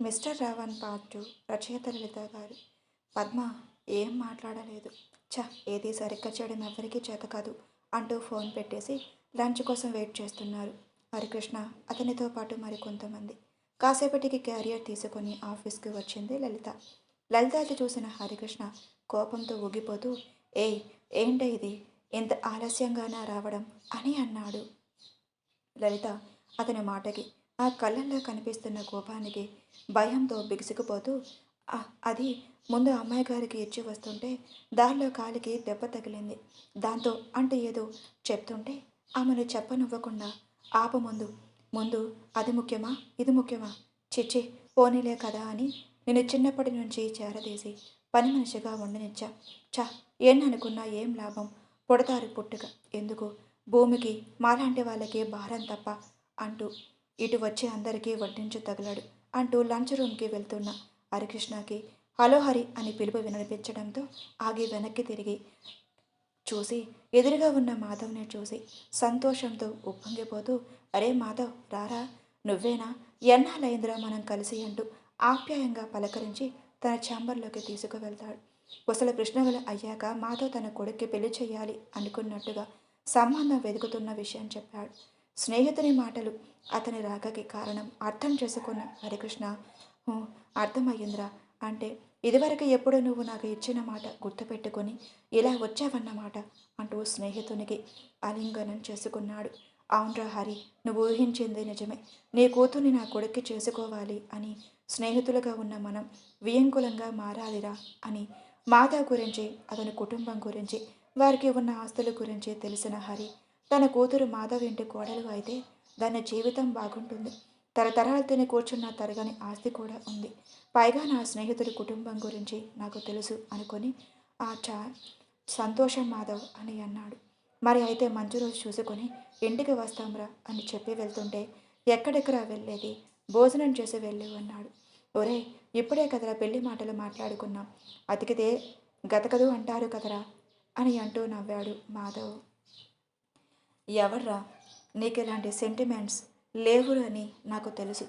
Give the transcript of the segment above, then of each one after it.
Mister Raavan part two రచయిత లలిత గారు. పద్మ ఏం మాట్లాడలేదు. ఛ ఏది సరిగ్గా చేయడం ఎవరికీ చేత కాదు అంటూ ఫోన్ పెట్టేసి లంచ్ కోసం వెయిట్ చేస్తున్నారు. హరికృష్ణ అతనితో పాటు మరికొంతమంది. కాసేపటికి క్యారియర్ తీసుకొని ఆఫీస్కి వచ్చింది లలిత. లలిత అది చూసిన హరికృష్ణ కోపంతో ఊగిపోతూ ఏయ్ ఏంటి ఇది? ఇంత ఆలస్యంగానా రావడం? అని అన్నాడు. లలిత అతని మాటకి ఆ కళ్ళల్లో కనిపిస్తున్న కోపానికి భయంతో బిగుసుకుపోతూ "ఆ, అది ముందు అమ్మాయి గారికి ఇచ్చి వస్తుంటే దారిలో కాలికి దెబ్బ తగిలింది. దాంతో అంటే ఏదో చెప్తుంటే ఆమెను చెప్పనివ్వకుండా ఆపముందు ముందు. అది ముఖ్యమా? ఇది ముఖ్యమా? చిచ్చి పోనీలే కదా అని నేను చిన్నప్పటి నుంచి చేరదీసి పని మనిషిగా ఉండనిచ్చా చా ఏననుకున్నా ఏం లాభం? పుడతారు పుట్టుక. ఎందుకు? భూమికి మాలాంటి వాళ్ళకి భారం తప్ప అంటూ ఇటు వచ్చి అందరికీ వడ్డించు తగలాడు అంటూ లంచ్ రూమ్కి వెళ్తున్న హరికృష్ణకి హలో హరి అని పిలుపు వినిపించడంతో ఆగి వెనక్కి తిరిగి చూసి ఎదురుగా ఉన్న మాధవ్ని చూసి సంతోషంతో ఉప్పొంగిపోతూ అరే మాధవ్ రారా నువ్వేనా? ఎన్నాళ్ళైందిరా మనం కలిసి? అంటూ ఆప్యాయంగా పలకరించి తన ఛాంబర్లోకి తీసుకువెళ్తాడు. కుసల కృష్ణవల అయ్యాక మాధవ్ తన కొడుక్కి పెళ్ళి చేయాలి అనుకున్నట్టుగా సంబంధం వెతుకుతున్న విషయం చెప్పాడు. స్నేహితుని మాటలు అతని రాకకి కారణం అర్థం చేసుకున్న హరికృష్ణ అర్థమయ్యిందిరా. అంటే ఇదివరకు ఎప్పుడు నువ్వు నాకు ఇచ్చిన మాట గుర్తుపెట్టుకొని ఇలా వచ్చావన్నమాట అంటూ స్నేహితునికి ఆలింగనం చేసుకున్నాడు. అవునరా హరి నువ్వు ఊహించింది నిజమే. నీ కూతుర్ని నా కొడుక్కి చేసుకోవాలి అని స్నేహితులుగా ఉన్న మనం వియంకులంగా మారాలిరా అని మాధవ్ గురించి అతని కుటుంబం గురించి వారికి ఉన్న ఆస్తుల గురించి తెలిసిన హరి తన కూతురు మాధవ్ ఇంటి కోడలు అయితే దాని జీవితం బాగుంటుంది. తరతరాలు తిని కూర్చున్న తరగని ఆస్తి కూడా ఉంది. పైగా నా స్నేహితుడి కుటుంబం గురించి నాకు తెలుసు అనుకొని ఆ చా సంతోషం మాధవ్ అని అన్నాడు. మరి అయితే మంచి రోజు చూసుకొని ఇంటికి వస్తాంరా అని చెప్పి వెళ్తుంటే ఎక్కడెక్కడా వెళ్ళేది? భోజనం చేసి వెళ్ళి అన్నాడు. ఒరే ఇప్పుడే కదరా పెళ్ళి మాటలు మాట్లాడుకున్నాం. అతికితే గతకదు అంటారు కదరా అని అంటూ నవ్వాడు మాధవ్. ఎవర్రా? నీకు ఇలాంటి సెంటిమెంట్స్ లేవు అని నాకు తెలుసు.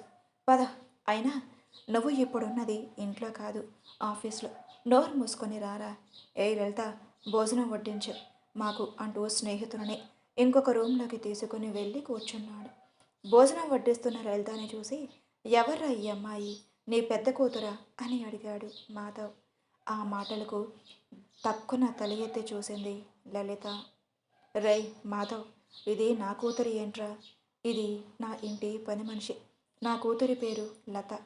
పద అయినా నువ్వు ఇప్పుడున్నది ఇంట్లో కాదు ఆఫీస్లో. నోరు మూసుకొని రారా? ఏ లలిత భోజనం వడ్డించు మాకు అంటూ స్నేహితుడిని ఇంకొక రూమ్లోకి తీసుకుని వెళ్ళి కూర్చున్నాడు. భోజనం వడ్డిస్తున్న లలితని చూసి ఎవర్రా ఈ అమ్మాయి? నీ పెద్ద కూతురా? అని అడిగాడు మాధవ్. ఆ మాటలకు తక్కున తల ఎత్తి చూసింది లలిత. రై మాధవ్ ఇది నా కూతురు ఏంట్రా? ఇది నా ఇంటి పని మనిషి. నా కూతురి పేరు లత.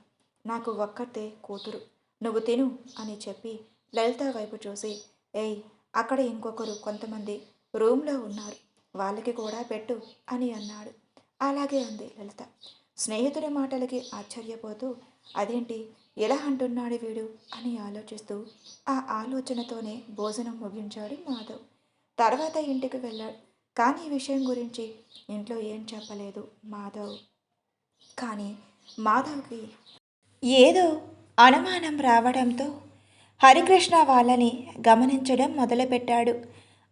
నాకు ఒక్కతే కూతురు. నువ్వు తిను అని చెప్పి లలిత వైపు చూసి ఏయ్ అక్కడ ఇంకొకరు కొంతమంది రూమ్లో ఉన్నారు. వాళ్ళకి కూడా పెట్టు అని అన్నాడు. అలాగే అంది లలిత. స్నేహితుడి మాటలకి ఆశ్చర్యపోతూ అదేంటి? ఎలా అంటున్నాడు వీడు? అని ఆలోచిస్తూ ఆ ఆలోచనతోనే భోజనం ముగించాడు మాధవ్. తర్వాత ఇంటికి వెళ్ళాడు. కానీ ఈ విషయం గురించి ఇంట్లో ఏం చెప్పలేదు మాధవ్. కానీ మాధవ్కి ఏదో అనుమానం రావడంతో హరికృష్ణ వాళ్ళని గమనించడం మొదలుపెట్టాడు.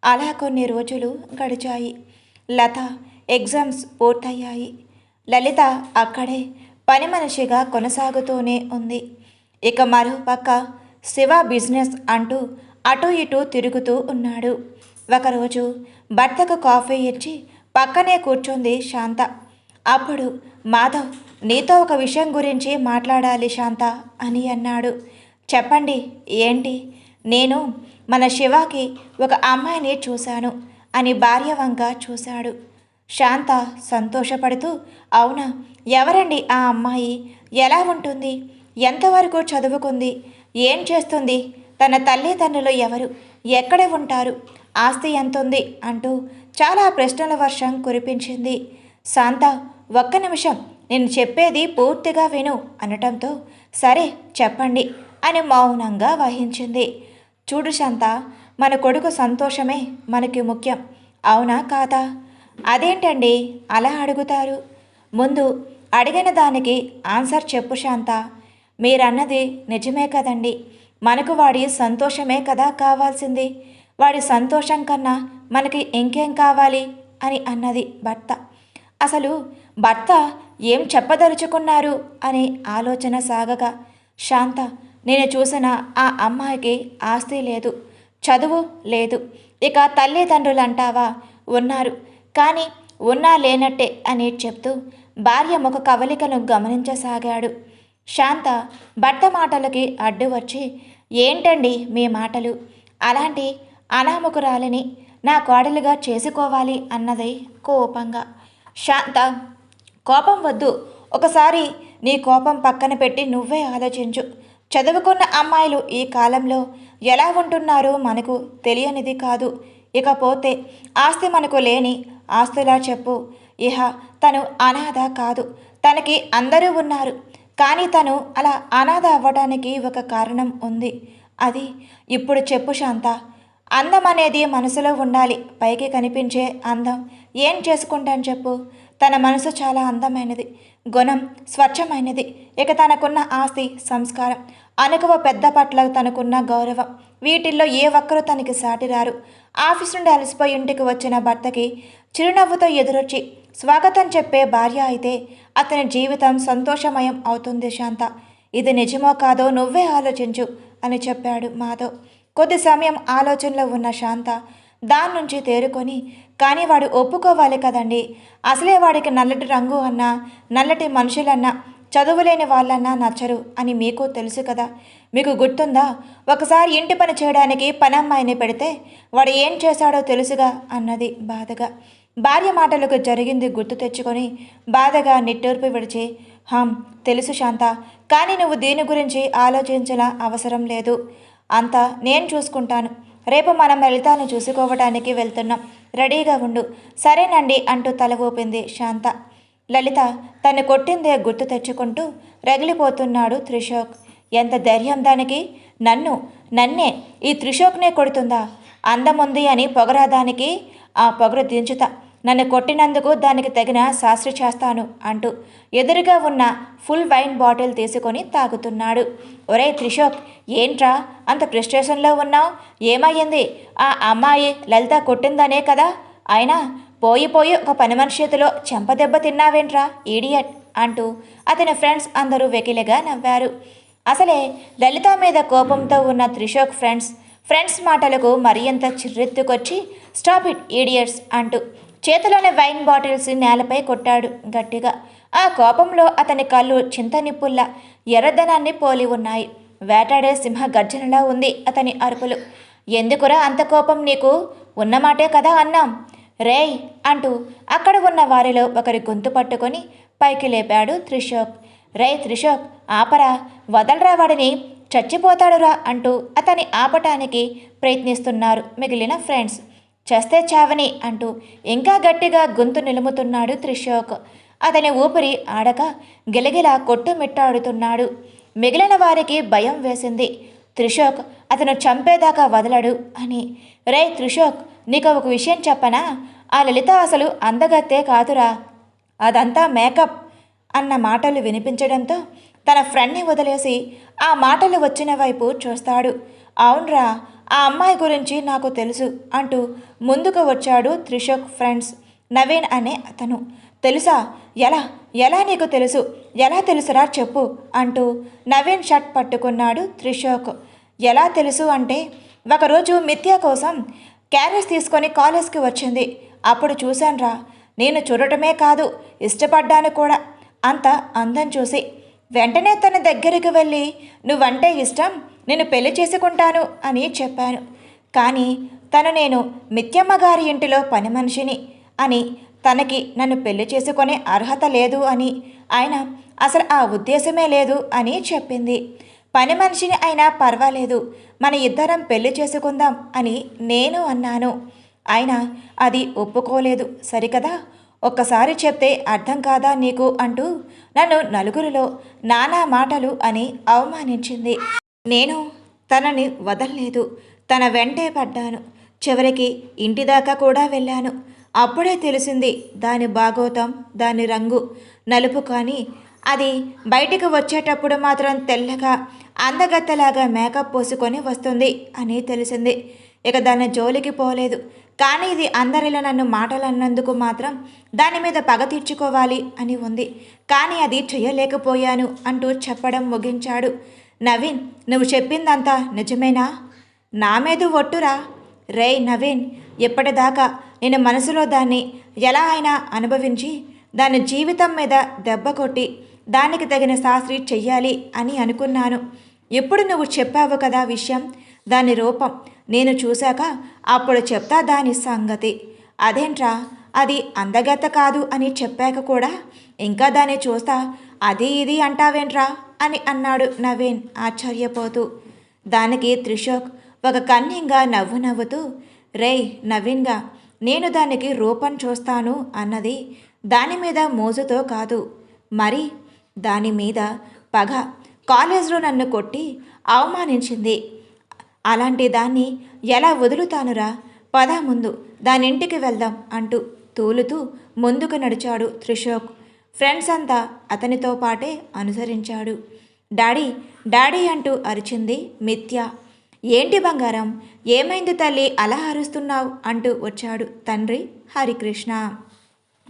అలా కొన్ని రోజులు గడిచాయి. లత ఎగ్జామ్స్ పూర్తయ్యాయి. లలిత అక్కడే పని మనిషిగా కొనసాగుతూనే ఉంది. ఇక మరో పక్క శివ బిజినెస్ అంటూ అటు ఇటు తిరుగుతూ ఉన్నాడు. ఒకరోజు భర్తకు కాఫీ ఇచ్చి పక్కనే కూర్చుంది శాంత. అప్పుడు మాధవ్ నీతో ఒక విషయం గురించి మాట్లాడాలి శాంత అని అన్నాడు. చెప్పండి ఏంటి? నేను మన శివాకి ఒక అమ్మాయిని చూశాను అని భార్య వంక చూశాడు. శాంత సంతోషపడుతూ అవునా? ఎవరండి ఆ అమ్మాయి? ఎలా ఉంటుంది? ఎంతవరకు చదువుకుంది? ఏం చేస్తుంది? తన తల్లిదండ్రులు ఎవరు? ఎక్కడ ఉంటారు? ఆస్తి ఎంతుంది అంటూ చాలా ప్రశ్నల వర్షం కురిపించింది. శాంత ఒక్క నిమిషం నేను చెప్పేది పూర్తిగా విను అనటంతో సరే చెప్పండి అని మౌనంగా వహించింది. చూడు శాంత మన కొడుకు సంతోషమే మనకి ముఖ్యం అవునా కాదా? అదేంటండి? అలా అడుగుతారు. ముందు అడిగిన దానికి ఆన్సర్ చెప్పు శాంత. మీరన్నది నిజమే కదండి. మనకు వాడి సంతోషమే కదా కావాల్సింది. వాడి సంతోషం కన్నా మనకి ఇంకేం కావాలి? అని అన్నది భర్త. అసలు భర్త ఏం చెప్పదలుచుకున్నారు? అనే ఆలోచన సాగగా. శాంత నేను చూసిన ఆ అమ్మాయికి ఆస్తి లేదు చదువు లేదు. ఇక తల్లిదండ్రులు అంటావా ఉన్నారు. కానీ ఉన్నా లేనట్టే అని చెప్తూ భార్య ముఖ కవలికను గమనించసాగాడు. శాంత భర్త మాటలకి అడ్డు వచ్చి ఏంటండి మీ మాటలు? అలాంటి అనామకురాలిని నా కోడలుగా చేసుకోవాలి అన్నది కోపంగా. శాంత కోపం వద్దు. ఒకసారి నీ కోపం పక్కన పెట్టి నువ్వే ఆలోచించు. చదువుకున్న అమ్మాయిలు ఈ కాలంలో ఎలా ఉంటున్నారో మనకు తెలియనిది కాదు. ఇకపోతే ఆస్తి మనకు లేని ఆస్తులా చెప్పు. ఇహ తను అనాథ కాదు. తనకి అందరూ ఉన్నారు. కానీ తను అలా అనాథ అవ్వడానికి ఒక కారణం ఉంది. అది ఇప్పుడు చెప్పు శాంత. అందం అనేది మనసులో ఉండాలి పైకి కనిపించే అందం. ఏం చేసుకుంటాను చెప్పు? తన మనసు చాలా అందమైనది గుణం స్వచ్ఛమైనది. ఇక తనకున్న ఆస్తి సంస్కారం. అనుకువ పెద్ద పట్ల తనకున్న గౌరవం. వీటిల్లో ఏ ఒక్కరూ తనకి సాటిరారు. ఆఫీస్ నుండి అలసిపోయి ఇంటికి వచ్చిన భర్తకి చిరునవ్వుతో ఎదురొచ్చి స్వాగతం చెప్పే భార్య అయితే అతని జీవితం సంతోషమయం అవుతుంది శాంత. ఇది నిజమో కాదో నువ్వే ఆలోచించు అని చెప్పాడు మాధవ్. కొద్ది సమయం ఆలోచనలో ఉన్న శాంత దాని నుంచి తేరుకొని కానీ వాడు ఒప్పుకోవాలి కదండి. అసలే వాడికి నల్లటి రంగు అన్నా నల్లటి మనుషులన్నా చదువులేని వాళ్ళన్నా నచ్చరు అని మీకు తెలుసు కదా. మీకు గుర్తుందా? ఒకసారి ఇంటి పని చేయడానికి పనమ్మాయిని పెడితే వాడు ఏం చేశాడో తెలుసుగా అన్నది బాధగా. భార్య మాటలకు జరిగింది గుర్తు తెచ్చుకొని బాధగా నిట్టూర్పు విడిచి హాం తెలుసు శాంత కానీ నువ్వు దీని గురించి ఆలోచించిన అవసరం లేదు. అంతా నేను చూసుకుంటాను. రేపు మనం లలితాను చూసుకోవడానికి వెళ్తున్నాం. రెడీగా ఉండు. సరేనండి అంటూ తల ఊపింది శాంత. లలిత తను కొట్టిందే గుర్తు తెచ్చుకుంటూ రగిలిపోతున్నాడు త్రిశోక్. ఎంత ధైర్యం దానికి? నన్ను నన్నే. ఈ త్రిశోక్నే కొడుతుందా? అందముంది అని పొగరాదానికి ఆ పొగరు దించుతా. నన్ను కొట్టినందుకు దానికి తగిన శాస్త్రి చేస్తాను అంటూ ఎదురుగా ఉన్న ఫుల్ వైన్ బాటిల్ తీసుకొని తాగుతున్నాడు. ఒరే త్రిశోక్ ఏంట్రా? అంత ప్రిస్టేషన్లో ఉన్నావు? ఏమయ్యింది? ఆ అమ్మాయి లలిత కొట్టిందనే కదా? అయినా పోయి పోయి ఒక పని మనిషి చేతిలో చెంపదెబ్బ తిన్నావేంట్రా ఈడియట్ అంటూ అతని ఫ్రెండ్స్ అందరూ వెకిలిగా నవ్వారు. అసలే లలిత మీద కోపంతో ఉన్న త్రిశోక్ ఫ్రెండ్స్ ఫ్రెండ్స్ మాటలకు మరింత చిర్రెత్తుకొచ్చి స్టాప్ ఇట్ ఈడియట్స్ అంటూ చేతిలోని వైన్ బాటిల్స్ నేలపై కొట్టాడు గట్టిగా. ఆ కోపంలో అతని కళ్ళు చింతనిప్పుల్లా ఎర్రదనాన్ని పోలి ఉన్నాయి. వేటాడే సింహ గర్జనలా ఉంది అతని అరుపులు. ఎందుకురా అంత కోపం నీకు? ఉన్నమాటే కదా అన్నాం. రేయ్ అంటూ అక్కడ ఉన్న వారిలో ఒకరి గొంతు పట్టుకొని పైకి లేపాడు త్రిశోక్. రేయ్ త్రిశోక్ ఆపరా. వదలరా వాడిని. చచ్చిపోతాడురా అంటూ అతని ఆపటానికి ప్రయత్నిస్తున్నారు మిగిలిన ఫ్రెండ్స్. చేస్తే చావని అంటూ ఇంకా గట్టిగా గొంతు నిలుముతున్నాడు త్రిశోక్. అతని ఊపిరి ఆడక గిలగిలా కొట్టుమిట్టాడుతున్నాడు మిగిలిన వారికి భయం వేసింది. త్రిశోక్ అతను చంపేదాకా వదలడు అని. రే త్రిశోక్ నీకు ఒక విషయం చెప్పనా? ఆ లలిత అసలు అందగత్తే కాదురా. అదంతా మేకప్ అన్న మాటలు వినిపించడంతో తన ఫ్రెండ్ని వదిలేసి ఆ మాటలు వచ్చిన వైపు చూస్తాడు. అవునరా ఆ అమ్మాయి గురించి నాకు తెలుసు అంటూ ముందుకు వచ్చాడు త్రిషోక్ ఫ్రెండ్స్. నవీన్ అనే అతను. తెలుసా? ఎలా? ఎలా నీకు తెలుసు? ఎలా తెలుసురా చెప్పు అంటూ నవీన్ షర్ట్ పట్టుకున్నాడు త్రిషోక్ ఎలా తెలుసు అంటే ఒకరోజు మిథ్య కోసం క్యారేజ్ తీసుకొని కాలేజ్కి వచ్చింది. అప్పుడు చూశాన్రా నేను చూడటమే కాదు ఇష్టపడ్డాను కూడా అంత అందం చూసి. వెంటనే తన దగ్గరికి వెళ్ళి నువ్వంటే ఇష్టం నేను పెళ్ళి చేసుకుంటాను అని చెప్పాను. కానీ తను నేను మిత్యమ్మ గారి ఇంటిలో పని మనిషిని అని తనకి నన్ను పెళ్ళి చేసుకునే అర్హత లేదు అని ఆయన అసలు ఆ ఉద్దేశమే లేదు అని చెప్పింది. పని మనిషిని అయినా పర్వాలేదు మన ఇద్దరం పెళ్ళి చేసుకుందాం అని నేను అన్నాను. ఆయన అది ఒప్పుకోలేదు సరికదా? ఒక్కసారి చెప్తే అర్థం కాదా నీకు అంటూ నన్ను నలుగురిలో నానా మాటలు అని అవమానించింది. నేను తనని వదల్లేదు. తన వెంటే పడ్డాను. చివరికి ఇంటి దాకా కూడా వెళ్ళాను. అప్పుడే తెలిసింది దాని బాగోతం దాని రంగు నలుపు కానీ అది బయటికి వచ్చేటప్పుడు మాత్రం తెల్లగా అందగత్తలాగా మేకప్ పోసుకొని వస్తుంది అని తెలిసింది. ఇక దాని జోలికి పోలేదు. కానీ ఇది అందరిలో నన్ను మాటలు అన్నందుకు మాత్రం దాని మీద పగ తీర్చుకోవాలి అని ఉంది. కానీ అది చెయ్యలేకపోయాను అంటూ చెప్పడం ముగించాడు. నవీన్ నువ్వు చెప్పిందంతా నిజమేనా? నా మీద ఒట్టురా? రేయ్ నవీన్ ఎప్పటిదాకా నేను మనసులో దాన్ని ఎలా అయినా అనుభవించి దాని జీవితం మీద దెబ్బ కొట్టి దానికి తగిన శాస్త్రి చెయ్యాలి అని అనుకున్నాను. ఎప్పుడు నువ్వు చెప్పావు కదా విషయం దాని రూపం నేను చూశాక అప్పుడు చెప్తా దాని సంగతి. అదేంట్రా? అది అందగత కాదు అని చెప్పాక కూడా ఇంకా దాన్ని చూస్తా అది ఇది అంటావేంట్రా? అని అన్నాడు నవీన్ ఆశ్చర్యపోతూ. దానికి త్రిశోక్ ఒక కన్యంగా నవ్వు నవ్వుతూ రేయ్ నవీన్గా నేను దానికి రూపం చూస్తాను అన్నది దాని మీద మోజుతో కాదు. మరి దాని మీద పగ కాలేజ్లో నన్ను కొట్టి అవమానించింది అలాంటి దాన్ని ఎలా వదులుతానురా? పద ముందు దాని ఇంటికి వెళ్దాం అంటూ తూలుతూ ముందుకు నడిచాడు త్రిశోక్. ఫ్రెండ్స్ అంతా అతనితో పాటే అనుసరించాడు. డాడీ డాడీ అంటూ అరిచింది మిథ్య. ఏంటి బంగారం? ఏమైంది తల్లి? అలా అరుస్తున్నావు? అంటూ వచ్చాడు తండ్రి హరికృష్ణ.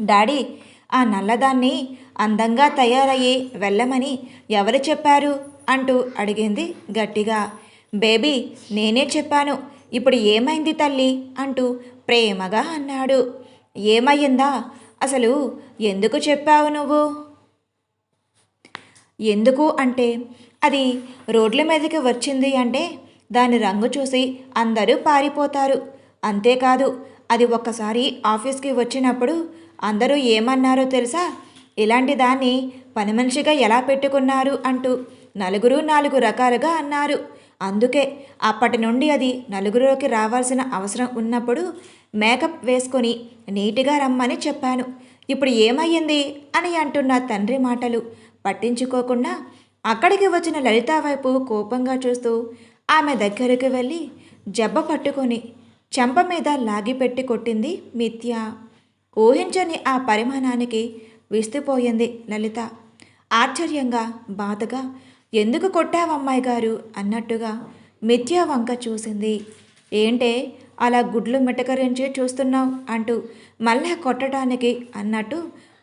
డాడీ ఆ నల్లదాన్ని అందంగా తయారయ్యి వెళ్ళమని ఎవరు చెప్పారు? అంటూ అడిగింది గట్టిగా. బేబీ నేనే చెప్పాను. ఇప్పుడు ఏమైంది తల్లి? అంటూ ప్రేమగా అన్నాడు. ఏమయ్యిందా? అసలు ఎందుకు చెప్పావు నువ్వు? ఎందుకు అంటే అది రోడ్ల మీదకి వచ్చింది అంటే దాని రంగు చూసి అందరూ పారిపోతారు. అంతేకాదు అది ఒక్కసారి ఆఫీస్కి వచ్చినప్పుడు అందరూ ఏమన్నారో తెలుసా? ఇలాంటి దాన్ని పని మనిషిగా ఎలా పెట్టుకున్నారు? అంటూ నలుగురు నాలుగు రకాలుగా అన్నారు. అందుకే అప్పటి నుండి అది నలుగురిలోకి రావాల్సిన అవసరం ఉన్నప్పుడు మేకప్ వేసుకొని నీట్గా రమ్మని చెప్పాను. ఇప్పుడు ఏమయ్యింది? అని అంటున్న తండ్రి మాటలు పట్టించుకోకుండా అక్కడికి వచ్చిన లలిత వైపు కోపంగా చూస్తూ ఆమె దగ్గరికి వెళ్ళి జబ్బ పట్టుకొని చెంప మీద లాగిపెట్టి కొట్టింది మిథ్య. ఊహించని ఆ పరిమాణానికి విస్తుపోయింది లలిత. ఆశ్చర్యంగా బాధగా ఎందుకు కొట్టావమ్మాయి గారు? అన్నట్టుగా మిథ్యా వంక చూసింది. ఏంటే అలా గుడ్లు మిటకరించి చూస్తున్నావు అంటూ మళ్ళా కొట్టడానికి అన్నట్టు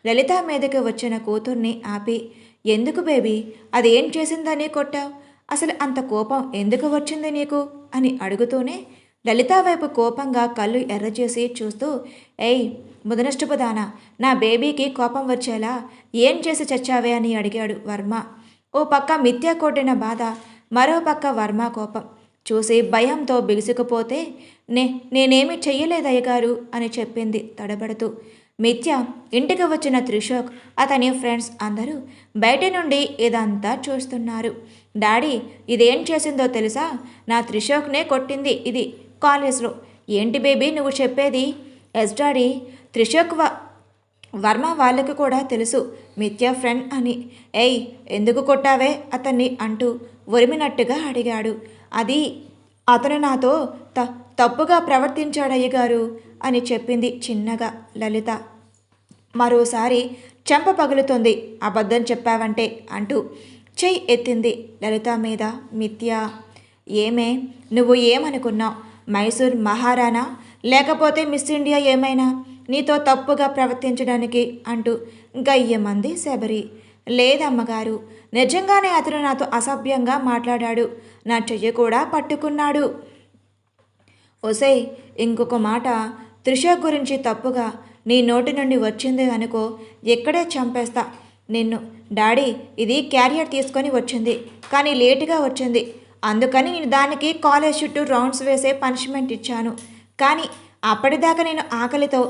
లలిత మీదకి వచ్చిన కూతుర్ని ఆపి ఎందుకు బేబీ? అది ఏం చేసిందని కొట్టావు? అసలు అంత కోపం ఎందుకు వచ్చింది నీకు? అని అడుగుతూనే లలిత వైపు కోపంగా కళ్ళు ఎర్రచేసి చూస్తూ ఏయ్ ముదనష్టపుదానా? నా బేబీకి కోపం వచ్చేలా ఏం చేసి చచ్చావే? అని అడిగాడు వర్మ. ఓ పక్క మిథ్య కొట్టిన బాధ మరో పక్క వర్మ కోపం. చూసి భయంతో బిగుసుకుపోతే నే నేనేమి చెయ్యలేదయ్యగారు అని చెప్పింది తడబడుతూ. మిథ్య ఇంటికి వచ్చిన త్రిశోక్ అతని ఫ్రెండ్స్ అందరూ బయట నుండి ఇదంతా చూస్తున్నారు. డాడీ ఇదేం చేసిందో తెలుసా? నా త్రిశోక్నే కొట్టింది ఇది కాలేజ్లో. ఏంటి బేబీ నువ్వు చెప్పేది? ఎస్ డాడీ త్రిశోక్ వ వర్మ వాళ్ళకి కూడా తెలుసు మిథ్యా ఫ్రెండ్ అని. ఏయ్ ఎందుకు కొట్టావే అతన్ని అంటూ ఒరిమినట్టుగా అడిగాడు. అది అతను నాతో త తప్పుగా ప్రవర్తించాడయ్యగారు అని చెప్పింది చిన్నగా లలిత. మరోసారి చెంప పగులుతుంది అబద్ధం చెప్పావంటే అంటూ చెయ్యి ఎత్తింది లలిత మీద మిథ్య. ఏమే నువ్వు ఏమనుకున్నావు? మైసూర్ మహారాణా? లేకపోతే మిస్ ఇండియా ఏమైనా? నీతో తప్పుగా ప్రవర్తించడానికి అంటూ గయ్యమంది శబరి. లేదమ్మగారు నిజంగానే అతను నాతో అసభ్యంగా మాట్లాడాడు. నా చెయ్యి కూడా పట్టుకున్నాడు. ఒసేయ్ ఇంకొక మాట. త్రిష గురించి తప్పుగా నీ నోటి నుండి వచ్చింది అనుకో ఇక్కడే చంపేస్తా. నిన్ను డాడీ ఇది క్యారియర్ తీసుకొని వచ్చింది కానీ లేటుగా వచ్చింది. అందుకని నేను దానికి కాలేజ్ చుట్టూ రౌండ్స్ వేసే పనిష్మెంట్ ఇచ్చాను. కానీ అప్పటిదాకా నేను ఆకలితో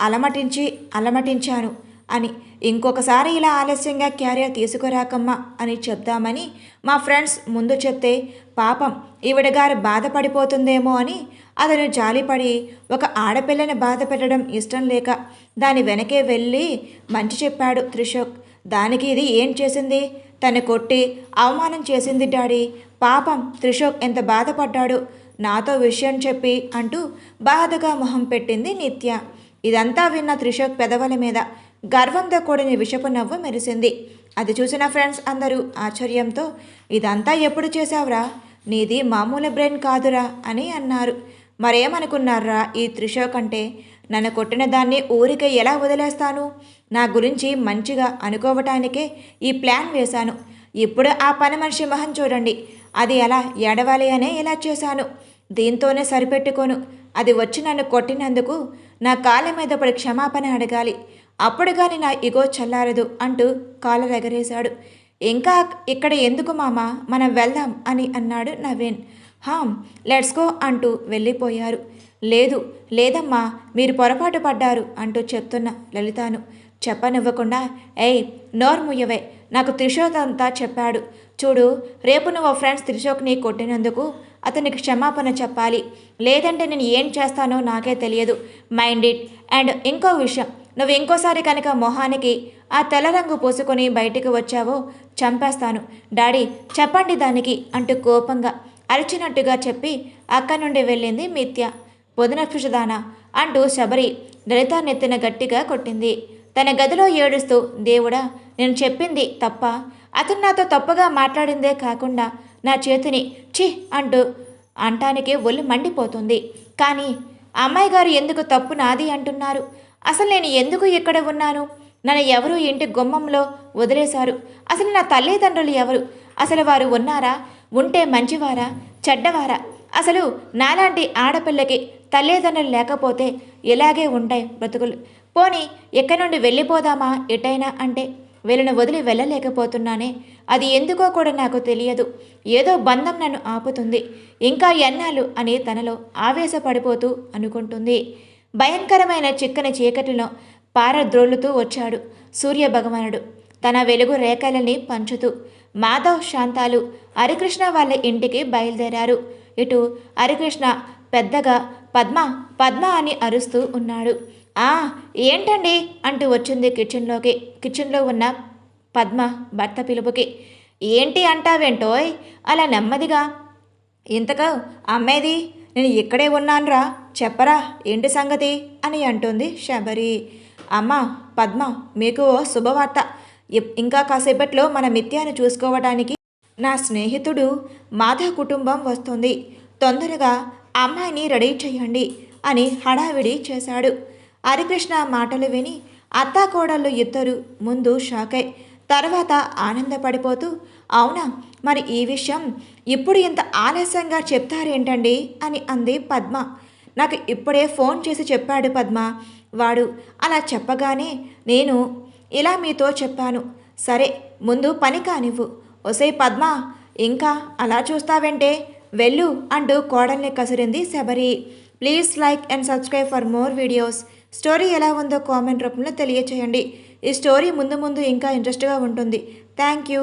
అలమటించి అలమటించాను అని. ఇంకొకసారి ఇలా ఆలస్యంగా క్యారియర్ తీసుకురాకమ్మా అని చెప్దామని మా ఫ్రెండ్స్ ముందు చెప్తే పాపం ఈవిడగారు బాధపడిపోతుందేమో అని. అతను జాలిపడి ఒక ఆడపిల్లని బాధ పెట్టడం ఇష్టం లేక దాని వెనకే వెళ్ళి మంచి చెప్పాడు త్రిశోక్. దానికి ఇది ఏం చేసింది? తను కొట్టి అవమానం చేసింది డాడీ. పాపం త్రిశోక్ ఎంత బాధపడ్డాడు? నాతో విషయం చెప్పి అంటూ బాధగా మొహం పెట్టింది నిత్య. ఇదంతా విన్న త్రిషోక్ పెదవుల మీద గర్వంతో కూడిన విషపు నవ్వు మెరిసింది. అది చూసిన ఫ్రెండ్స్ అందరూ ఆశ్చర్యంతో ఇదంతా ఎప్పుడు చేశావురా? నీది మామూలు బ్రెయిన్ కాదురా అని అన్నారు. మరేమనుకున్నారా ఈ త్రిషోక్ అంటే? నన్ను కొట్టిన దాన్ని ఊరికే ఎలా వదిలేస్తాను? నా గురించి మంచిగా అనుకోవటానికే ఈ ప్లాన్ వేశాను. ఇప్పుడు ఆ పని మనిషి మొహం చూడండి. అది ఎలా ఎడవాలి అనే ఇలా చేశాను. దీంతోనే సరిపెట్టుకోను. అది వచ్చి నన్ను కొట్టినందుకు నా కాళ్ళ మీద పడి క్షమాపణ అడగాలి. అప్పుడు కానీ నా ఇగో చల్లారదు అంటూ కాలర్ ఎగరేశాడు ఇంకా ఇక్కడ ఎందుకు మామ? మనం వెళ్దాం అని అన్నాడు నవీన్. హామ్ లెట్స్ గో అంటూ వెళ్ళిపోయారు. లేదు లేదమ్మా మీరు పొరపాటు పడ్డారు అంటూ చెప్తున్న లలితాను. చెప్పనివ్వకుండా ఏయ్ నోర్ముయ్యవే నాకు త్రిశోక్ అంతా చెప్పాడు. చూడు రేపు నువ్వు ఫ్రెండ్స్ త్రిశోక్ని కొట్టినందుకు అతనికి క్షమాపణ చెప్పాలి. లేదంటే నేను ఏం చేస్తానో నాకే తెలియదు. Mind it. అండ్ ఇంకో విషయం. నువ్వు ఇంకోసారి కనుక మొహానికి ఆ తెల్ల రంగు పూసుకొని బయటికి వచ్చావో చంపేస్తాను. డాడీ చెప్పండి దానికి అంటూ కోపంగా అరిచినట్టుగా చెప్పి అక్కడి నుండి వెళ్ళింది మిథ్య. పొదునక్షుషదానా అంటూ శబరి లలిత నెత్తిన గట్టిగా కొట్టింది. తన గదిలో ఏడుస్తూ దేవుడా నేను చెప్పింది తప్ప. అతను నాతో తప్పుగా మాట్లాడిందే కాకుండా నా చేతిని చి అంటూ అంటానికే ఒళ్ళు మండిపోతుంది. కానీ అమ్మాయి గారు ఎందుకు తప్పు నాది అంటున్నారు? అసలు నేను ఎందుకు ఇక్కడ ఉన్నాను? నన్ను ఎవరు ఇంటి గుమ్మంలో వదిలేశారు. అసలు నా తల్లిదండ్రులు ఎవరు? అసలు వారు ఉన్నారా? ఉంటే మంచివారా? చెడ్డవారా? అసలు నాలాంటి ఆడపిల్లకి తల్లిదండ్రులు లేకపోతే ఇలాగే ఉంటాయి బ్రతుకులు. పోనీ ఎక్కడి నుండి వెళ్ళిపోదామా ఎటైనా అంటే? వీళ్ళను వదిలి వెళ్ళలేకపోతున్నానే. అది ఎందుకో కూడా నాకు తెలియదు. ఏదో బంధం నన్ను ఆపుతుంది. ఇంకా ఎన్నాళ్ళు అని తనలో ఆవేశపడిపోతూ అనుకుంటుంది. భయంకరమైన చిక్కని చీకటిలో పారద్రోలుతూ వచ్చాడు సూర్య భగవానుడు తన వెలుగు రేఖలని పంచుతూ మాధవ్ శాంతాలు హరికృష్ణ వాళ్ళ ఇంటికి బయలుదేరారు. ఇటు హరికృష్ణ పెద్దగా పద్మ పద్మ అని అరుస్తూ ఉన్నాడు. ఏంటండి? అంటూ వచ్చింది కిచెన్లోకి కిచెన్లో ఉన్న పద్మ భర్త పిలుపుకి. ఏంటి అంటావేంటోయ్? అలా నెమ్మదిగా. ఇంతగా అమ్మేది నేను ఇక్కడే ఉన్నానురా చెప్పరా ఏంటి సంగతి? అని అంటుంది శబరి. అమ్మ పద్మ మీకు ఓ శుభవార్త. ఇంకా కాసేపట్లో మన మిథ్యాను చూసుకోవడానికి నా స్నేహితుడు మాధ కుటుంబం వస్తుంది. తొందరగా అమ్మాయిని రెడీ చేయండి అని హడావిడి చేశాడు. హరికృష్ణ మాటలు విని అత్తాకోడళ్ళు ఇద్దరు ముందు షాకై తర్వాత ఆనందపడిపోతూ అవునా? మరి ఈ విషయం ఇప్పుడు ఇంత ఆలస్యంగా చెప్తారేంటండి? అని అంది పద్మ. నాకు ఇప్పుడే ఫోన్ చేసి చెప్పాడు పద్మ. వాడు అలా చెప్పగానే నేను ఇలా మీతో చెప్పాను. సరే ముందు పని కానివ్వు. ఒసే పద్మ ఇంకా అలా చూస్తావంటే? వెళ్ళు అంటూ కోడల్ని కసిరింది Shabari. Please like and subscribe for more videos. Story ఎలా ఉందో కామెంట్ రూపంలో తెలియచేయండి. ఈ స్టోరీ ముందు ముందు ఇంకా ఇంట్రెస్ట్గా ఉంటుంది. Thank you.